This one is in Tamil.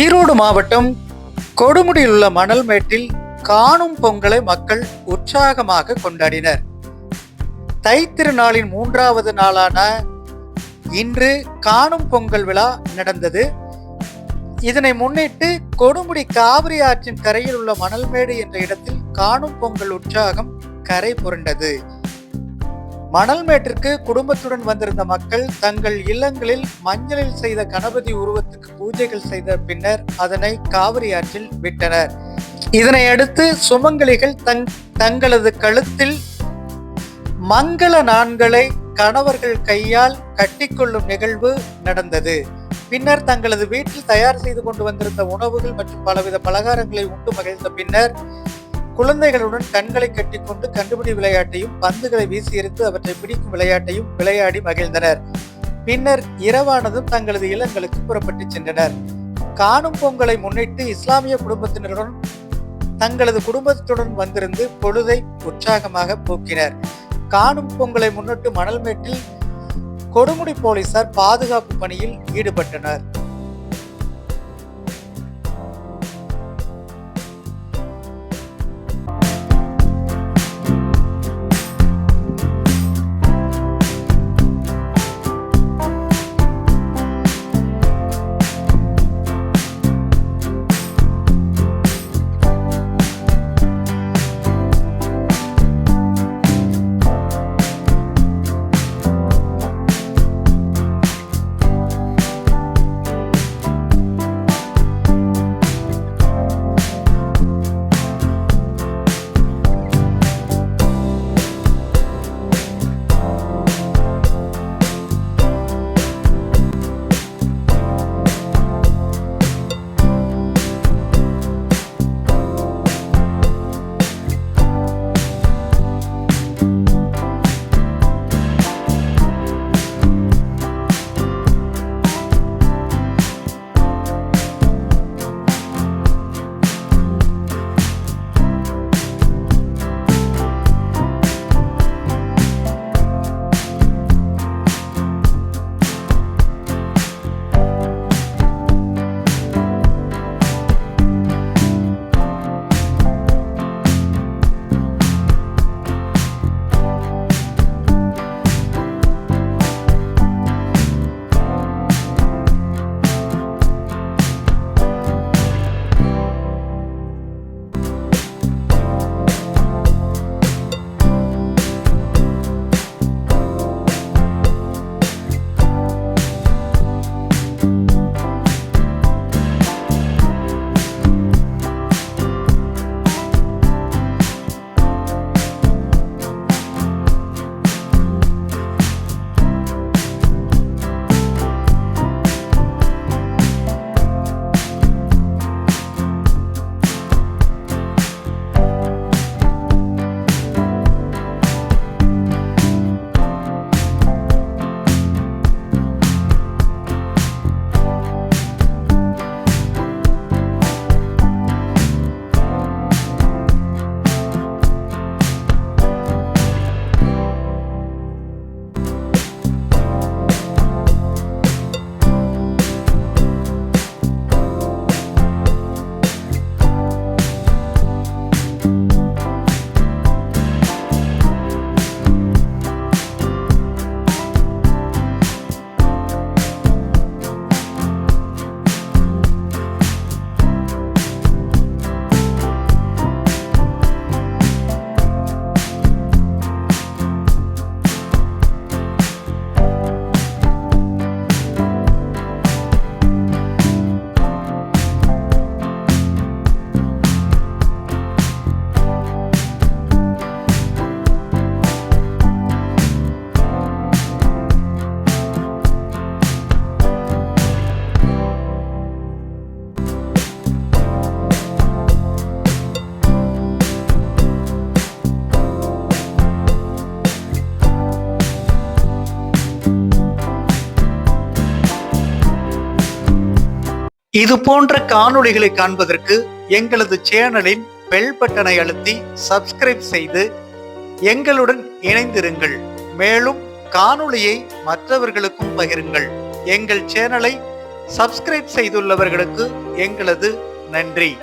ஈரோடு மாவட்டம் கொடுமுடியில் உள்ள மணல் மேட்டில் காணும் பொங்கலை மக்கள் உற்சாகமாக கொண்டாடினர். தை திருநாளின் மூன்றாவது நாளான இன்று காணும் பொங்கல் விழா நடந்தது. இதனை முன்னிட்டு கொடுமுடி காவிரி ஆற்றின் கரையில் உள்ள மணல்மேடு என்ற இடத்தில் காணும் பொங்கல் உற்சாகம் கரை புரண்டது. மணல்மேட்டிற்கு குடும்பத்துடன் வந்திருந்த மக்கள் தங்கள் இல்லங்களில் மஞ்சளில் செய்த கணபதி உருவத்துக்கு பூஜைகள் செய்த பின்னர் அதனை காவிரி ஆற்றில் விட்டனர். இதனையடுத்து சுமங்கலிகள் தங் தங்களது கழுத்தில் மங்கள நான்களை கணவர்கள் கையால் கட்டிக்கொள்ளும் நிகழ்வு நடந்தது. பின்னர் தங்களது வீட்டில் தயார் செய்து கொண்டு வந்திருந்த உணவுகள் மற்றும் பலவித பலகாரங்களை உண்டு மகிழ்ந்த பின்னர் குழந்தைகளுடன் கண்களை கட்டிக்கொண்டு கண்டுபிடி விளையாட்டையும் பந்துகளை வீசி எறிந்து அவற்றை பிடிக்கும் விளையாட்டையும் விளையாடி மகிழ்ந்தனர். பின்னர் இரவானதும் தங்களது இல்லங்களுக்கு புறப்பட்டு சென்றனர். காணும் பொங்கலை முன்னிட்டு இஸ்லாமிய குடும்பத்தினருடன் தங்களது குடும்பத்துடன் வந்திருந்து பொழுதை உற்சாகமாக போக்கினர். காணும் பொங்கலை முன்னிட்டு மணல்மேட்டில் கொடுமுடி போலீசார் பாதுகாப்பு பணியில் ஈடுபட்டனர். இது போன்ற காணொளிகளை காண்பதற்கு எங்களது சேனலின் பெல் பட்டனை அழுத்தி சப்ஸ்கிரைப் செய்து எங்களுடன் இணைந்திருங்கள். மேலும் காணொளியை மற்றவர்களுக்கும் பகிருங்கள். எங்கள் சேனலை சப்ஸ்கிரைப் செய்துள்ளவர்களுக்கு எங்களது நன்றி.